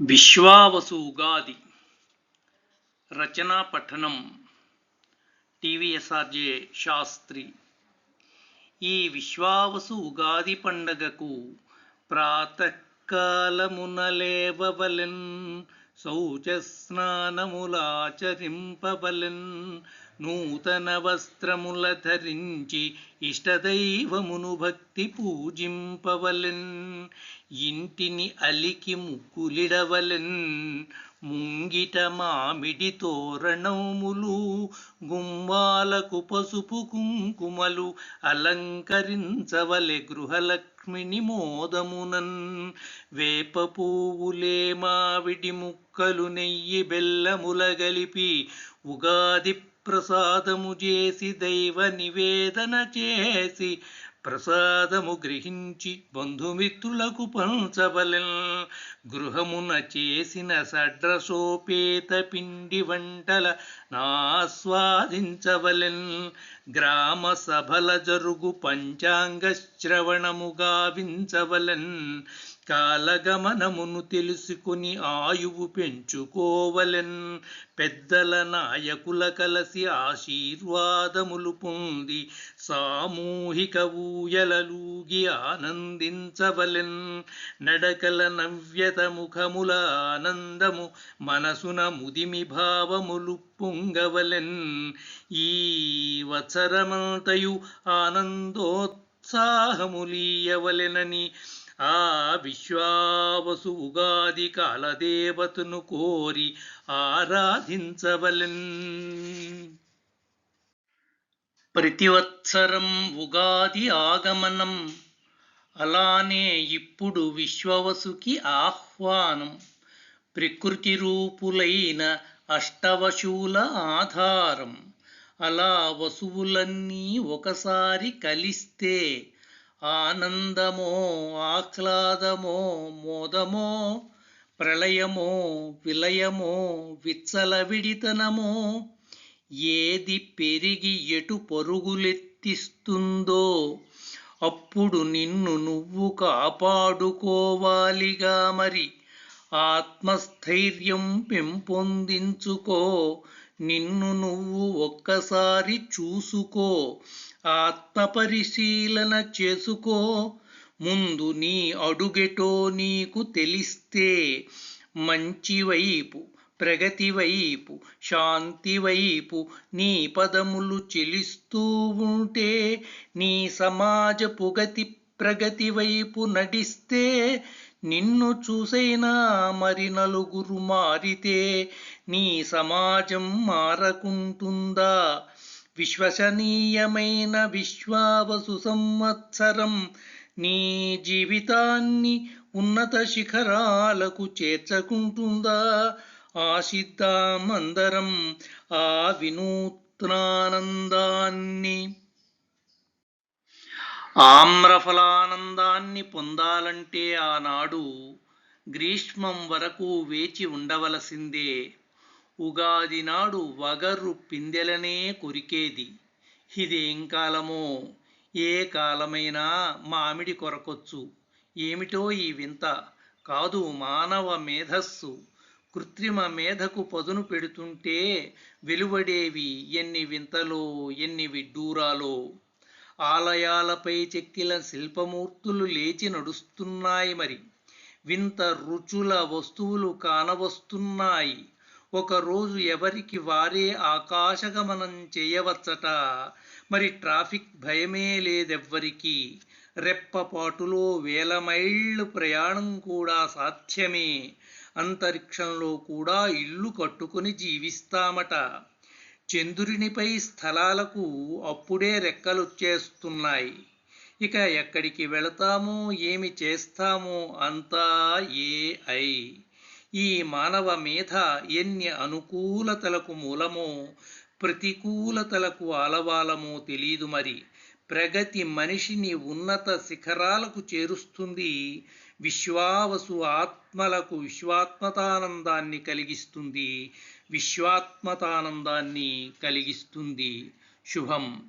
విశ్వావసు ఉగాది రచనా పఠనం. టీవీఎస్ఆర్జే శాస్త్రి. ఈ విశ్వావసు ఉగాది పండగకు ప్రాతకాలమున లేవవలెన్ శౌచ స్నానములాచరింపవలెన్ నూతన వస్త్రముల ధరించి ఇష్టదైవమును భక్తి పూజింపవలెన్ ఇంటిని అలికి ముక్కులిడవలెన్ ముంగిట మామిడి తోరణములు గుమ్మాలకు పసుపు కుంకుమలు అలంకరించవలె గృహలక్ష్మిని మోదమునన్. వేప పువ్వులే మావిడి ముక్కలు నెయ్యి బెల్లముల గలిపి ఉగాది ప్రసాదము చేసి దైవ నివేదన చేసి ప్రసాదము గ్రహించి బంధుమిత్రులకు పంచవలెన్ గృహమున చేసిన సడ్రసోపేత పిండి వంటల నాస్వాదించవలెన్. గ్రామ సభల జరుగు పంచాంగ శ్రవణముగా గావించవలెన్ కాలగమనమును తెలుసుకుని ఆయువు పెంచుకోవలెన్. పెద్దల నాయకుల కలసి ఆశీర్వాదములు పొంది సామూహిక ఊయలలూగి ఆనందించవలెన్. నడకల నవ్యత ముఖముల ఆనందము మనసున ముదిమి భావములు పొంగవలెన్. ఈ వత్సరమంతయు ఆనందోత్సాహములీయవలెనని ఆ విశ్వావసు ఉగాది కాలదేవతను కోరి ఆరాధించవలెన్. ప్రతివత్సరం ఉగాది ఆగమనం అలానే ఇప్పుడు విశ్వవసుకి ఆహ్వానం. ప్రకృతి రూపులైన అష్టవశువుల ఆధారం. అలా వసువులన్నీ ఒకసారి కలిస్తే ఆనందమో ఆహ్లాదమో మోదమో ప్రళయమో విలయమో విచ్చలవిడితనమో ఏది పెరిగి ఎటు పరుగులెత్తిస్తుందో అప్పుడు నిన్ను నువ్వు కాపాడుకోవాలిగా మరి. ఆత్మస్థైర్యం పెంపొందించుకో నిన్ను నువ్వు ఒక్కసారి చూసుకో ఆత్మపరిశీలన చేసుకో. ముందు నీ అడుగెటో నీకు తెలిస్తే మంచి వైపు ప్రగతి వైపు శాంతి వైపు నీ పదములు చెలిస్తూ ఉంటే నీ సమాజ పుగతి ప్రగతి వైపు నడిస్తే నిన్ను చూసైనా మరి నలుగురు మారితే నీ సమాజం మారకుంటుందా? విశ్వసనీయమైన విశ్వావసు సంవత్సరం నీ జీవితాన్ని ఉన్నత శిఖరాలకు చేర్చకుంటుందా? ఆశిద్దామందరం ఆ వినూత్నానందాన్ని ఆమ్రఫలానందాన్ని పొందాలంటే ఆనాడు గ్రీష్మం వరకు వేచి ఉండవలసిందే. ఉగాది నాడు వగర్రు పిందెలనే కొరికేది. ఇదేం కాలమో ఏ కాలమైనా మామిడి కొరకొచ్చు. ఏమిటో ఈ వింత? కాదు మానవ మేధస్సు. కృత్రిమ మేధకు పదును పెడుతుంటే వెలువడేవి ఎన్ని వింతలో ఎన్ని విడ్డూరాలో. ఆలయాలపై చెక్కిల శిల్పమూర్తులు లేచి నడుస్తున్నాయి మరి. వింత రుచుల వస్తువులు కానవస్తున్నాయి. ఒకరోజు ఎవరికి వారే ఆకాశగమనం చేయవచ్చట. మరి ట్రాఫిక్ భయమే లేదెవ్వరికి. రెప్పపాటులో వేల మైళ్ళు ప్రయాణం కూడా సాధ్యమే. అంతరిక్షంలో కూడా ఇల్లు కట్టుకుని జీవిస్తామట. చంద్రునిపై స్థలాలకు అప్పుడే రెక్కలొచ్చేస్తున్నాయి. ఇక ఎక్కడికి వెళతామో ఏమి చేస్తామో అంతా ఏ ఐ. ఈ మానవ మేధ ఎన్ని అనుకూలతలకు మూలమో ప్రతికూలతలకు ఆలవాలమో తెలియదు మరి. ప్రగతి మనిషిని ఉన్నత శిఖరాలకు చేరుస్తుంది. విశ్వావసు ఆత్మలకు విశ్వాత్మతానందాన్ని కలిగిస్తుంది. విశ్వాత్మతానందాన్ని కలిగిస్తుంది. శుభం.